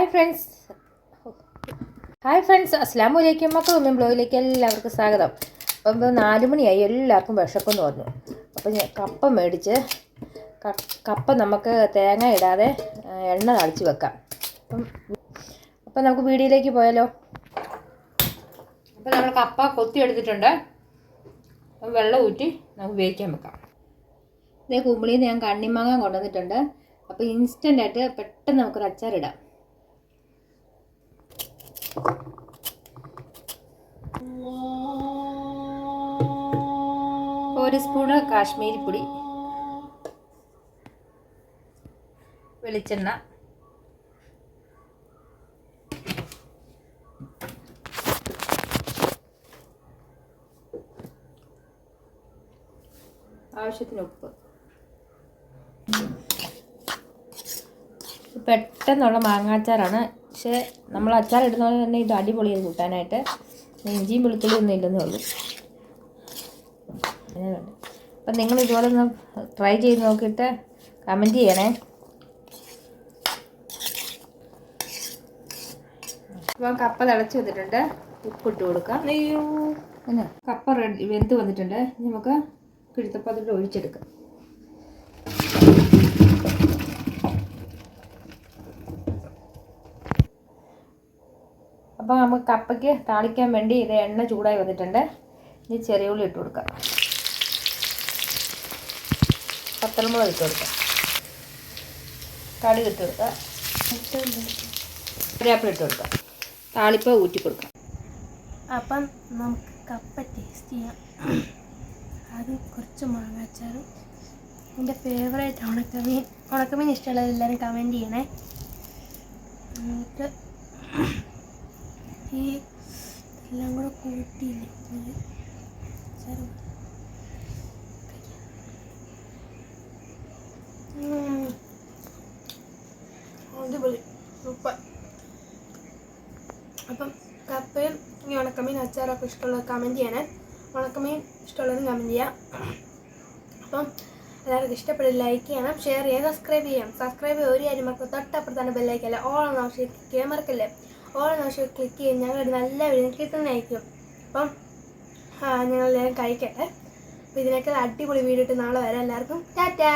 Hi friends hi friends അസ്ലാം വലൈക്കും മക്കൾ ഉമ്മയും ബ്ലോഗിലേക്ക് എല്ലാവർക്കും സ്വാഗതം. അപ്പം നാല് മണിയായി. എല്ലാവർക്കും വിശപ്പെന്ന് പറഞ്ഞു അപ്പം ഞാൻ കപ്പ മേടിച്ച് കപ്പ നമുക്ക് തേങ്ങ ഇടാതെ എണ്ണ തളിച്ച് വെക്കാം. അപ്പം അപ്പം നമുക്ക് വീടിയിലേക്ക് പോയാലോ? അപ്പം നമ്മൾ കപ്പ കൊത്തി എടുത്തിട്ടുണ്ട്. വെള്ളം ഊറ്റി നമുക്ക് വേവിക്കാൻ വെക്കാം. ഇതേ കുമ്പിളിയിൽ നിന്ന് ഞാൻ കണ്ണിമാങ്ങ കൊണ്ടുവന്നിട്ടുണ്ട്. അപ്പോൾ ഇൻസ്റ്റന്റായിട്ട് പെട്ടെന്ന് നമുക്കൊരു അച്ചാറിടാം ഒരു സ്പൂണ് കാശ്മീരി പൊടി വെളിച്ചെണ്ണ. ആവശ്യത്തിന് ഉപ്പ്. പെട്ടെന്നുള്ള മാങ്ങാച്ചാറാണ് പക്ഷേ നമ്മൾ അച്ചാർ ഇടുന്ന പോലെ തന്നെ ഇത് അടിപൊളിയാണ് കൂട്ടാനായിട്ട്. ഇഞ്ചിയും വെളുത്തുള്ളിയും ഒന്നും ഇല്ലെന്നേ ഉള്ളൂ. അപ്പം നിങ്ങൾ ഇതുപോലെ ഒന്ന് ട്രൈ ചെയ്ത് നോക്കിയിട്ട് കമന്റ് ചെയ്യണേ. ഇപ്പം കപ്പ തിളച്ച് വന്നിട്ടുണ്ട്. ഉപ്പിട്ട് കൊടുക്കാം. അയ്യോ. എന്നാ കപ്പ റെഡി വെന്ത് വന്നിട്ടുണ്ട്. നമുക്ക് കിഴുത്തപ്പത്തിട്ട് ഒഴിച്ചെടുക്കാം. അപ്പോൾ നമുക്ക് കപ്പയ്ക്ക് താളിക്കാൻ വേണ്ടി ഇത് എണ്ണ ചൂടായി വന്നിട്ടുണ്ട്. ഇനി ചെറിയ ഉള്ളി ഇട്ട് കൊടുക്കാം. പത്തൽമുളക് ഇട്ട് കൊടുക്കാം. കടുക് ഇട്ട് കൊടുക്കാം. കറിവേപ്പില ഇട്ട് കൊടുക്കാം. താളിപ്പ് ഊറ്റി കൊടുക്കാം. അപ്പം നമുക്ക് കപ്പ ടേസ്റ്റ് ചെയ്യാം. ആദ്യം കുറച്ച് മാങ്ങാച്ചാറും എന്റെ ഫേവറേറ്റ് ഉണക്കമീൻ. ഉണക്കമീൻ ഇഷ്ടമുള്ളത് എല്ലാവരും കമന്റ് ചെയ്യണേ. എന്നിട്ട് എല്ലാം കൂടെ കൂട്ടിയില്ലേ. അടിപൊളി. സൂപ്പർ. അപ്പം കപ്പയും ഈ ഉണക്കമീൻ അച്ചാറൊക്കെ ഇഷ്ടമുള്ളത് കമന്റ് ചെയ്യണേ. ഉണക്കമീൻ ഇഷ്ടമുള്ളത് കമന്റ് ചെയ്യാം. അപ്പം എല്ലാവർക്കും ഇഷ്ടപ്പെട്ട് ലൈക്ക് ചെയ്യണം ഷെയർ ചെയ്യാം സബ്സ്ക്രൈബ് ചെയ്യാം സബ്സ്ക്രൈബ് ഒരു കാര്യം മക്കൾ തൊട്ടപ്പുറത്താണ് ബെല്ലൈക്കല്ലേ ഓൾ ഓൺ ഓപ്ഷൻ ക്ലിക്ക് ചെയ്യാൻ മറക്കല്ലേ? ഓൾ ഓപ്ഷൻ ക്ലിക്ക് ചെയ്യും. ഞങ്ങളുടെ നല്ല വീഡിയോ കിട്ടുന്നതായിരിക്കും. അപ്പം ഞങ്ങൾ ഞങ്ങളെല്ലാവരും കഴിക്കട്ടെ. അപ്പോൾ ഇതിനൊക്കെ അടിപൊളി വീഡിയോ ഇട്ട് നാളെ വരാം. എല്ലാവർക്കും ടാറ്റാ.